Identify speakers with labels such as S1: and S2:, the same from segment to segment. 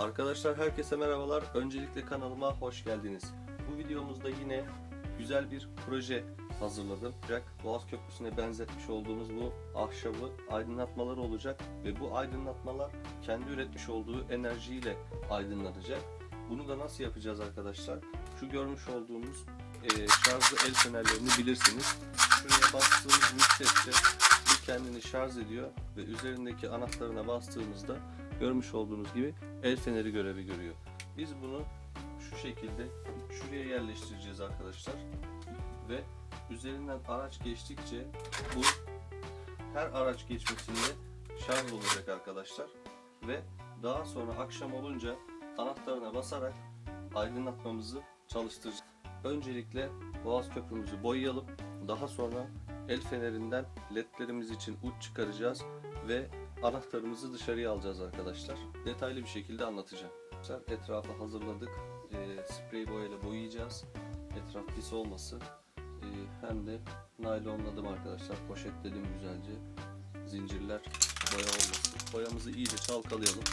S1: Arkadaşlar herkese merhabalar. Öncelikle kanalıma hoş geldiniz. Bu videomuzda yine güzel bir proje hazırladım. Boğaz Köprüsü'ne benzetmiş olduğumuz bu ahşabı aydınlatmalar olacak ve bu aydınlatmalar kendi üretmiş olduğu enerjiyle aydınlanacak. Bunu da nasıl yapacağız arkadaşlar? Şu görmüş olduğumuz e, şarjlı el fenerlerini bilirsiniz. Şuraya bastığımız müddetçe bu kendini şarj ediyor ve üzerindeki anahtarına bastığımızda görmüş olduğunuz gibi el feneri görevi görüyor. Biz bunu şu şekilde şuraya yerleştireceğiz arkadaşlar. Ve üzerinden araç geçtikçe bu her araç geçmesinde şarj olacak arkadaşlar. Ve daha sonra akşam olunca anahtarına basarak aydınlatmamızı çalıştıracağız. Öncelikle Boğaz Köprümüzü boyayalım. Daha sonra el fenerinden ledlerimiz için uç çıkaracağız ve anahtarımızı dışarıya alacağız arkadaşlar. Detaylı bir şekilde anlatacağım. Etrafı hazırladık. E, sprey boyayla boyayacağız. Etraf pis olmasın. E, hem de naylonladım arkadaşlar. Poşetledim güzelce. Zincirler boya olmasın. Boyamızı iyice çalkalayalım.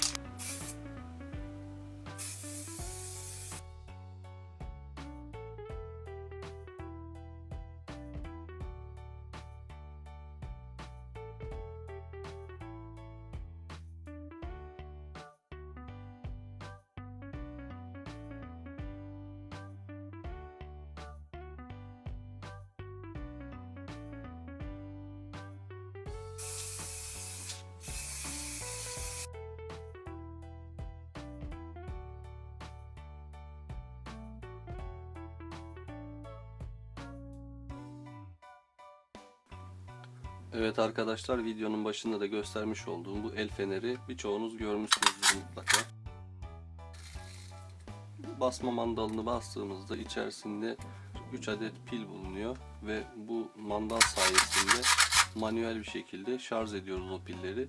S1: Evet arkadaşlar videonun başında da göstermiş olduğum bu el feneri birçoğunuz görmüşsünüzdür mutlaka. Basma mandalını bastığımızda içerisinde 3 adet pil bulunuyor ve bu mandal sayesinde manuel bir şekilde şarj ediyoruz o pilleri.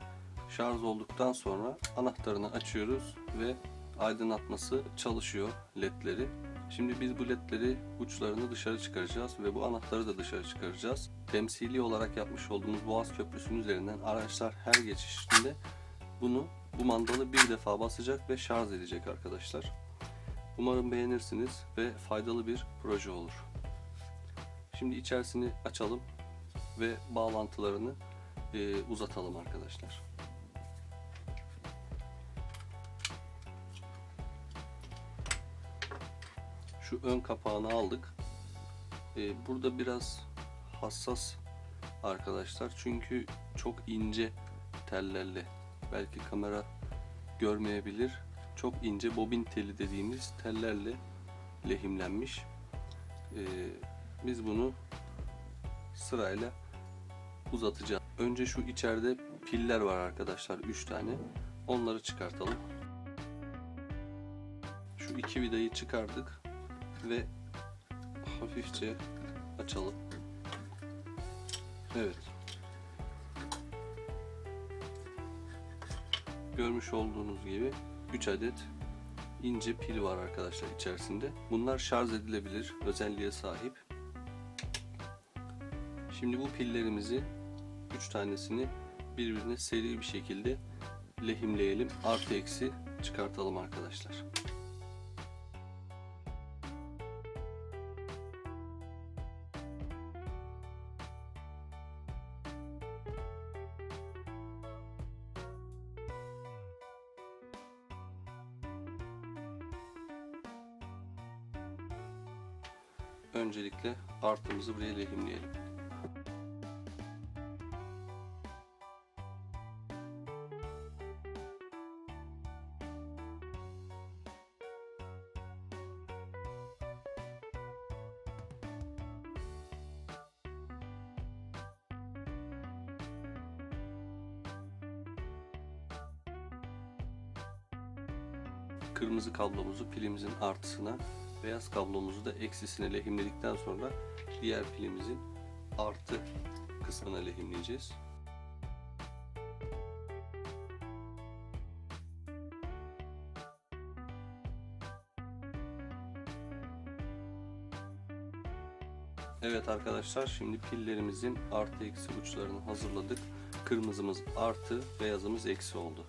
S1: Şarj olduktan sonra anahtarını açıyoruz ve aydınlatması çalışıyor ledleri. Şimdi biz bu ledleri uçlarını dışarı çıkaracağız ve bu anahtarı da dışarı çıkaracağız. Temsili olarak yapmış olduğumuz Boğaz Köprüsü'nün üzerinden araçlar her geçişinde bunu bu mandalı bir defa basacak ve şarj edecek arkadaşlar. Umarım beğenirsiniz ve faydalı bir proje olur. Şimdi içerisini açalım ve bağlantılarını e, uzatalım arkadaşlar. Şu ön kapağını aldık. E, burada biraz hassas arkadaşlar çünkü çok ince tellerle belki kamera görmeyebilir. Çok ince bobin teli dediğimiz tellerle lehimlenmiş. E, biz bunu sırayla uzatacağız. Önce şu içeride piller var arkadaşlar 3 tane. Onları çıkartalım. Şu iki vidayı çıkardık ve hafifçe açalım. Evet. Görmüş olduğunuz gibi 3 adet ince pil var arkadaşlar içerisinde. Bunlar şarj edilebilir özelliğe sahip. Şimdi bu pillerimizi 3 tanesini birbirine seri bir şekilde lehimleyelim. Artı eksi çıkartalım arkadaşlar. Öncelikle artımızı buraya lehimleyelim. Kırmızı kablomuzu pilimizin artısına, beyaz kablomuzu da eksisine lehimledikten sonra diğer pilimizin artı kısmına lehimleyeceğiz. Evet arkadaşlar şimdi pillerimizin artı eksi uçlarını hazırladık. Kırmızımız artı, beyazımız eksi oldu.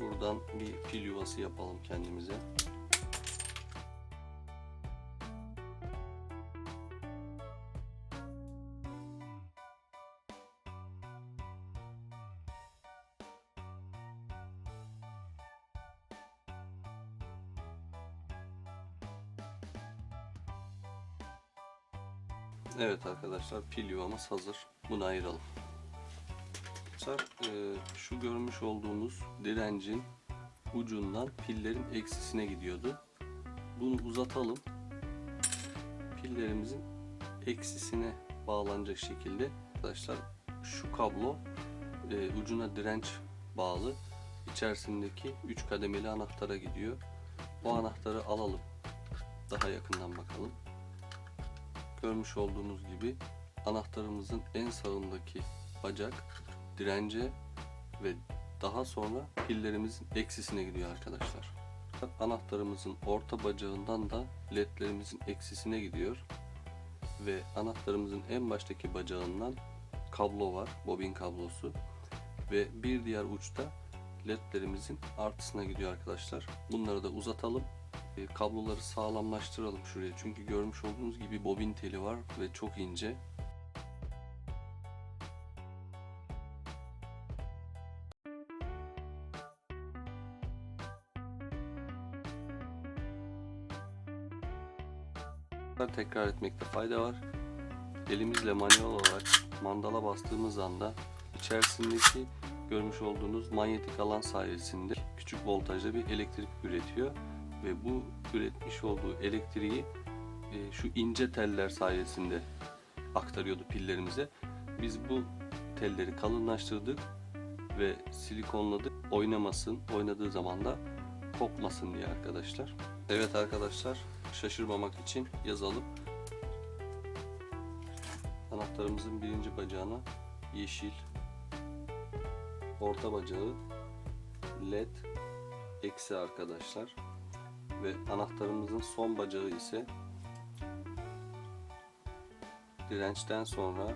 S1: Buradan bir pil yuvası yapalım kendimize. Arkadaşlar pil yuvamız hazır. Bunu ayıralım. Arkadaşlar e, şu görmüş olduğunuz direncin ucundan pillerin eksisine gidiyordu. Bunu uzatalım. Pillerimizin eksisine bağlanacak şekilde arkadaşlar şu kablo e, ucuna direnç bağlı. İçerisindeki 3 kademeli anahtara gidiyor. Bu anahtarı alalım. Daha yakından bakalım. Görmüş olduğunuz gibi anahtarımızın en sağındaki bacak dirence ve daha sonra pillerimizin eksisine gidiyor arkadaşlar. Anahtarımızın orta bacağından da ledlerimizin eksisine gidiyor ve anahtarımızın en baştaki bacağından kablo var, bobin kablosu ve bir diğer uçta ledlerimizin artısına gidiyor arkadaşlar. Bunları da uzatalım. E, kabloları sağlamlaştıralım şuraya. Çünkü görmüş olduğunuz gibi bobin teli var ve çok ince. Tekrar etmekte fayda var. Elimizle manuel olarak mandala bastığımız anda içerisindeki görmüş olduğunuz manyetik alan sayesinde küçük voltajda bir elektrik üretiyor ve bu üretmiş olduğu elektriği e, şu ince teller sayesinde aktarıyordu pillerimize. Biz bu telleri kalınlaştırdık ve silikonladık. Oynamasın, oynadığı zaman da kopmasın diye arkadaşlar. Evet arkadaşlar, şaşırmamak için yazalım. Anahtarımızın birinci bacağına yeşil, orta bacağı led eksi arkadaşlar ve anahtarımızın son bacağı ise dirençten sonra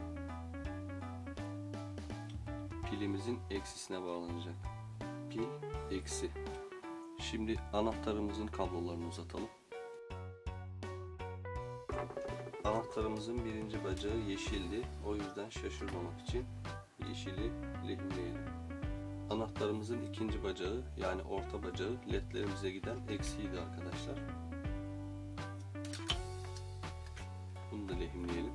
S1: pilimizin eksisine bağlanacak. Pil eksi. Şimdi anahtarımızın kablolarını uzatalım. Anahtarımızın birinci bacağı yeşildi. O yüzden şaşırmamak için yeşili lehimleyelim. Anahtarımızın ikinci bacağı yani orta bacağı ledlerimize giden eksiydi arkadaşlar. Bunu da lehimleyelim.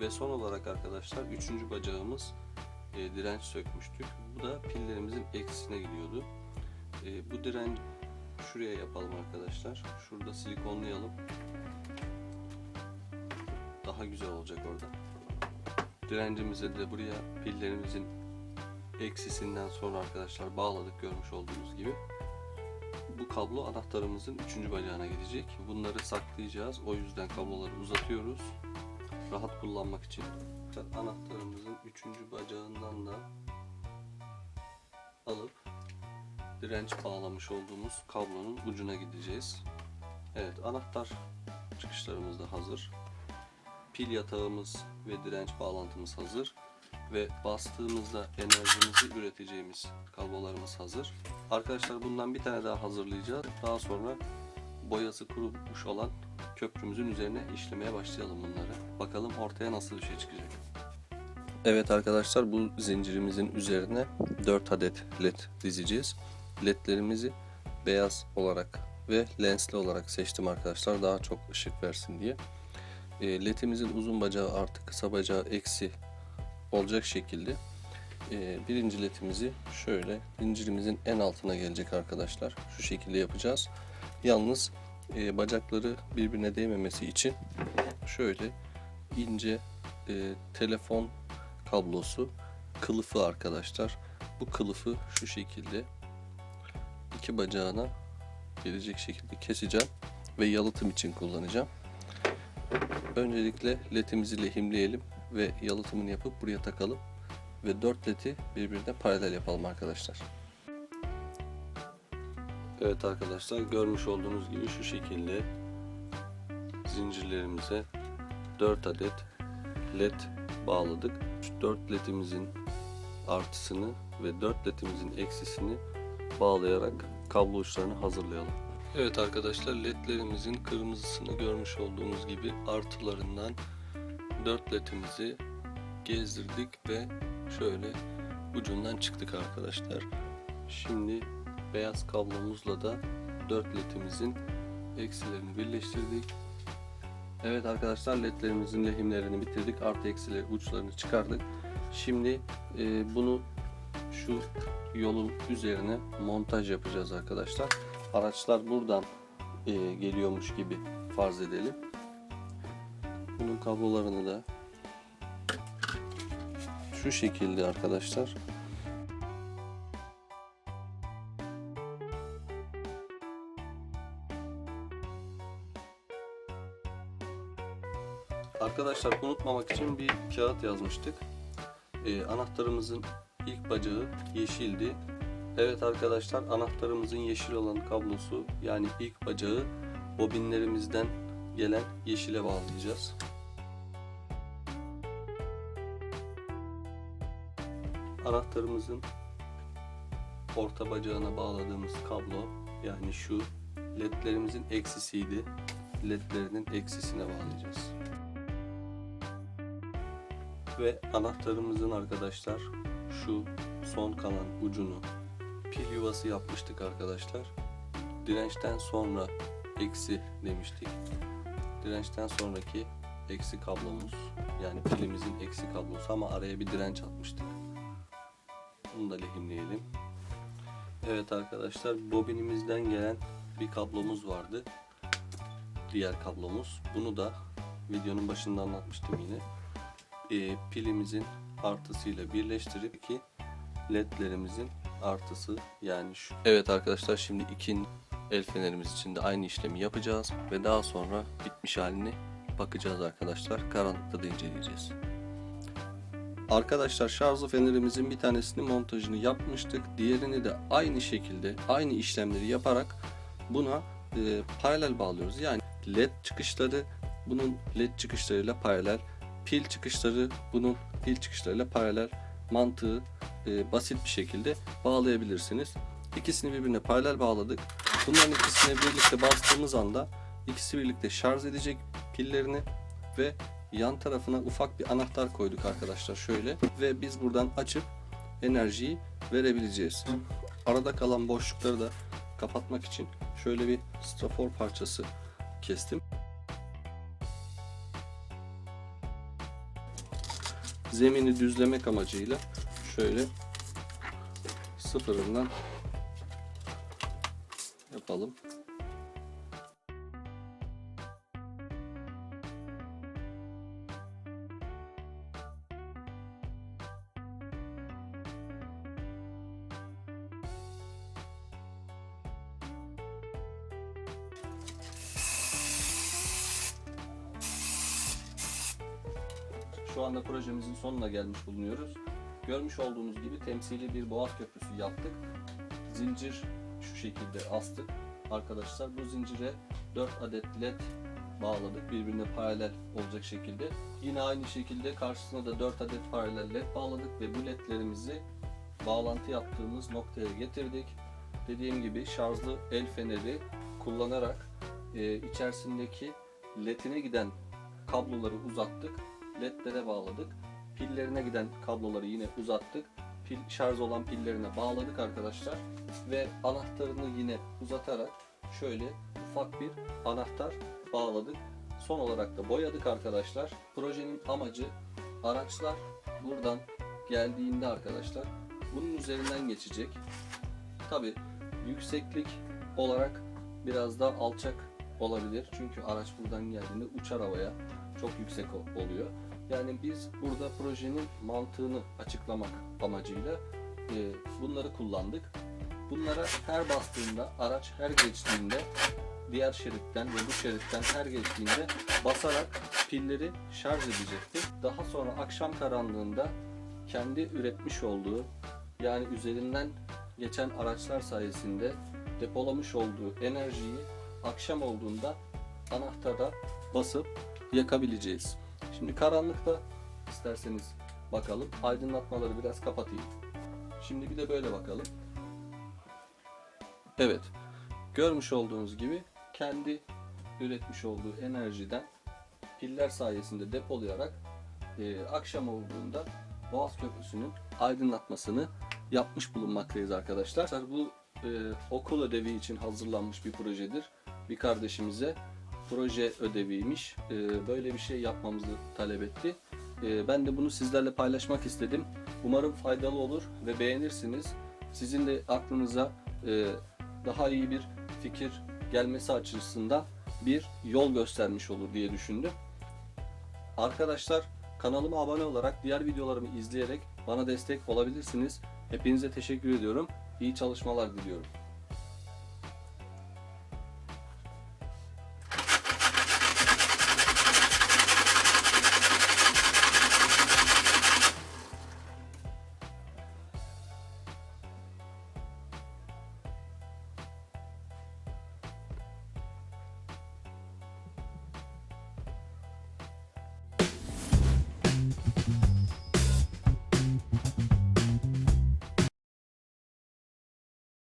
S1: Ve son olarak arkadaşlar üçüncü bacağımız e, direnç sökmüştük. Bu da pillerimizin eksisine gidiyordu. E, bu direnç şuraya yapalım arkadaşlar. Şurada silikonlayalım. Daha güzel olacak orada. Direncimize de buraya pillerimizin eksisinden sonra arkadaşlar bağladık görmüş olduğunuz gibi. Bu kablo anahtarımızın üçüncü bacağına gidecek. Bunları saklayacağız. O yüzden kabloları uzatıyoruz. Rahat kullanmak için. Anahtarımızın üçüncü bacağından da alıp direnç bağlamış olduğumuz kablonun ucuna gideceğiz. Evet anahtar çıkışlarımız da hazır. Pil yatağımız ve direnç bağlantımız hazır ve bastığımızda enerjimizi üreteceğimiz kablolarımız hazır. Arkadaşlar bundan bir tane daha hazırlayacağız. Daha sonra boyası kurumuş olan köprümüzün üzerine işlemeye başlayalım bunları. Bakalım ortaya nasıl bir şey çıkacak. Evet arkadaşlar bu zincirimizin üzerine 4 adet led dizeceğiz. Ledlerimizi beyaz olarak ve lensli olarak seçtim arkadaşlar daha çok ışık versin diye. E, ledimizin uzun bacağı artı kısa bacağı eksi olacak şekilde e, birinci ledimizi şöyle zincirimizin en altına gelecek arkadaşlar. Şu şekilde yapacağız. Yalnız e, bacakları birbirine değmemesi için şöyle ince e, telefon kablosu kılıfı arkadaşlar. Bu kılıfı şu şekilde iki bacağına gelecek şekilde keseceğim ve yalıtım için kullanacağım. Öncelikle ledimizi lehimleyelim ve yalıtımını yapıp buraya takalım ve 4 ledi birbirine paralel yapalım arkadaşlar. Evet arkadaşlar görmüş olduğunuz gibi şu şekilde zincirlerimize 4 adet led bağladık. Şu 4 ledimizin artısını ve 4 ledimizin eksisini bağlayarak kablo uçlarını hazırlayalım. Evet arkadaşlar ledlerimizin kırmızısını görmüş olduğunuz gibi artılarından 4 ledimizi gezdirdik ve şöyle ucundan çıktık arkadaşlar. Şimdi beyaz kablomuzla da 4 ledimizin eksilerini birleştirdik. Evet arkadaşlar ledlerimizin lehimlerini bitirdik. Artı eksileri uçlarını çıkardık. Şimdi e, bunu şu yolun üzerine montaj yapacağız arkadaşlar. Araçlar buradan e, geliyormuş gibi farz edelim. Kablolarını da şu şekilde arkadaşlar Arkadaşlar unutmamak için bir kağıt yazmıştık. Ee, anahtarımızın ilk bacağı yeşildi. Evet arkadaşlar anahtarımızın yeşil olan kablosu yani ilk bacağı bobinlerimizden gelen yeşile bağlayacağız. Anahtarımızın orta bacağına bağladığımız kablo yani şu ledlerimizin eksisiydi. Ledlerinin eksisine bağlayacağız. Ve anahtarımızın arkadaşlar şu son kalan ucunu pil yuvası yapmıştık arkadaşlar. Dirençten sonra eksi demiştik. Dirençten sonraki eksi kablomuz yani pilimizin eksi kablosu ama araya bir direnç atmıştık. Bunu da lehimleyelim. Evet arkadaşlar bobinimizden gelen bir kablomuz vardı. Diğer kablomuz. Bunu da videonun başında anlatmıştım yine e, pilimizin artısıyla birleştirip ki ledlerimizin artısı yani şu. Evet arkadaşlar şimdi ikin el fenerimiz için de aynı işlemi yapacağız ve daha sonra bitmiş halini bakacağız arkadaşlar. Karanlıkta da inceleyeceğiz. Arkadaşlar şarjlı fenerimizin bir tanesini montajını yapmıştık. Diğerini de aynı şekilde aynı işlemleri yaparak buna e, paralel bağlıyoruz. Yani led çıkışları bunun led çıkışlarıyla paralel pil çıkışları bunun pil çıkışlarıyla paralel mantığı e, basit bir şekilde bağlayabilirsiniz. İkisini birbirine paralel bağladık. Bunların ikisini birlikte bastığımız anda ikisi birlikte şarj edecek pillerini ve yan tarafına ufak bir anahtar koyduk arkadaşlar şöyle ve biz buradan açıp enerjiyi verebileceğiz. Arada kalan boşlukları da kapatmak için şöyle bir strafor parçası kestim. zemini düzlemek amacıyla şöyle sıfırından yapalım. Şu anda projemizin sonuna gelmiş bulunuyoruz. Görmüş olduğunuz gibi temsili bir boğaz köprüsü yaptık. Zincir şu şekilde astık. Arkadaşlar bu zincire 4 adet led bağladık birbirine paralel olacak şekilde. Yine aynı şekilde karşısına da 4 adet paralel led bağladık ve bu ledlerimizi bağlantı yaptığımız noktaya getirdik. Dediğim gibi şarjlı el feneri kullanarak e, içerisindeki ledine giden kabloları uzattık ledlere bağladık. Pillerine giden kabloları yine uzattık. Pil şarj olan pillerine bağladık arkadaşlar. Ve anahtarını yine uzatarak şöyle ufak bir anahtar bağladık. Son olarak da boyadık arkadaşlar. Projenin amacı araçlar buradan geldiğinde arkadaşlar bunun üzerinden geçecek. Tabi yükseklik olarak biraz daha alçak olabilir. Çünkü araç buradan geldiğinde uçar havaya çok yüksek oluyor. Yani biz burada projenin mantığını açıklamak amacıyla e, bunları kullandık. Bunlara her bastığında, araç her geçtiğinde diğer şeritten ve bu şeritten her geçtiğinde basarak pilleri şarj edecekti. Daha sonra akşam karanlığında kendi üretmiş olduğu yani üzerinden geçen araçlar sayesinde depolamış olduğu enerjiyi akşam olduğunda anahtara basıp yakabileceğiz. Şimdi karanlıkta isterseniz bakalım. Aydınlatmaları biraz kapatayım. Şimdi bir de böyle bakalım. Evet. Görmüş olduğunuz gibi kendi üretmiş olduğu enerjiden piller sayesinde depolayarak e, akşam olduğunda Boğaz Köprüsü'nün aydınlatmasını yapmış bulunmaktayız arkadaşlar. Bu e, okul ödevi için hazırlanmış bir projedir. Bir kardeşimize proje ödeviymiş. E, böyle bir şey yapmamızı talep etti. E, ben de bunu sizlerle paylaşmak istedim. Umarım faydalı olur ve beğenirsiniz. Sizin de aklınıza e, daha iyi bir fikir gelmesi açısından bir yol göstermiş olur diye düşündüm. Arkadaşlar kanalıma abone olarak diğer videolarımı izleyerek bana destek olabilirsiniz. Hepinize teşekkür ediyorum. İyi çalışmalar diliyorum.